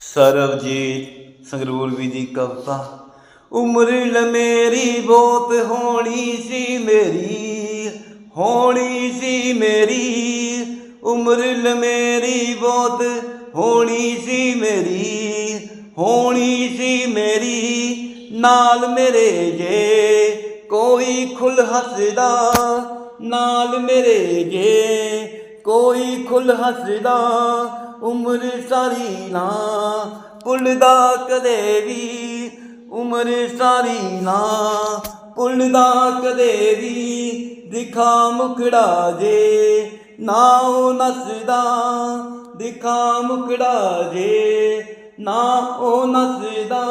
ਸਰਬਜੀਤ ਸੰਗਰੂਰ ਵੀ ਦੀ ਕਵਿਤਾ, ਉਮਰ ਲ ਮੇਰੀ ਬਹੁਤ ਹੋਣੀ ਸੀ ਮੇਰੀ, ਹੋਣੀ ਸੀ ਮੇਰੀ, ਉਮਰ ਲ ਮੇਰੀ ਬਹੁਤ ਹੋਣੀ ਸੀ ਮੇਰੀ, ਹੋਣੀ ਸੀ ਮੇਰੀ, ਨਾਲ ਮੇਰੇ ਜੇ ਕੋਈ ਖੁੱਲ ਹੱਸਦਾ, ਨਾਲ ਮੇਰੇ ਜੇ ਕੋਈ ਖੁੱਲ ਹੱਸਦਾ ਉਮਰ ਸਾਰੀ ਨਾ ਭੁੱਲਦਾ ਕਦੇ ਵੀ। ਉਮਰ ਸਾਰੀ ਨਾ ਭੁੱਲਦਾ ਕਦੇ ਵੀ। ਦਿਖਾ ਮੁਕੜਾ ਜੇ ਨਾ ਉਹ ਨੱਸਦਾ। ਦਿਖਾ ਮੁਕੜਾ ਜੇ ਨਾ ਉਹ ਨੱਸਦਾ।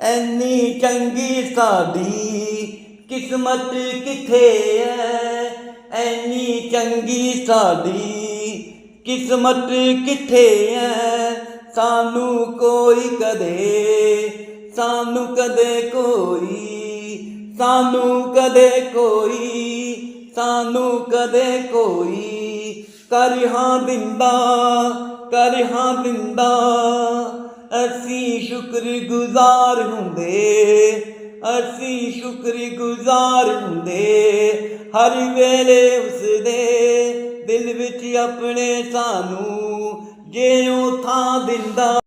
ਐਨੀ ਚੰਗੀ ਸਾਡੀ ਕਿਸਮਤ ਕਿੱਥੇ ਐ? ਐਨੀ ਚੰਗੀ ਸਾਡੀ ਕਿਸਮਤ ਕਿੱਥੇ ਐ? ਸਾਨੂੰ ਕੋਈ ਕਦੇ, ਸਾਨੂੰ ਕਦੇ ਕੋਈ, ਸਾਨੂੰ ਕਦੇ ਕੋਈ, ਸਾਨੂੰ ਕਦੇ ਕੋਈ। ਕਰ ਹਾਂ ਦਿੰਦਾ, ਕਰ ਹਾਂ ਦਿੰਦਾ, ਅਸੀਂ ਸ਼ੁਕਰਗੁਜ਼ਾਰ ਹੁੰਦੇ, ਅਸੀਂ ਸ਼ੁਕਰਗੁਜ਼ਾਰ ਹੁੰਦੇ। ਹਰ ਵੇਲੇ ਉਸਦੇ ਦਿਲ ਵਿੱਚ ਆਪਣੇ ਸਾਨੂੰ ਜਿਉਂ ਥਾਂ ਦਿੰਦਾ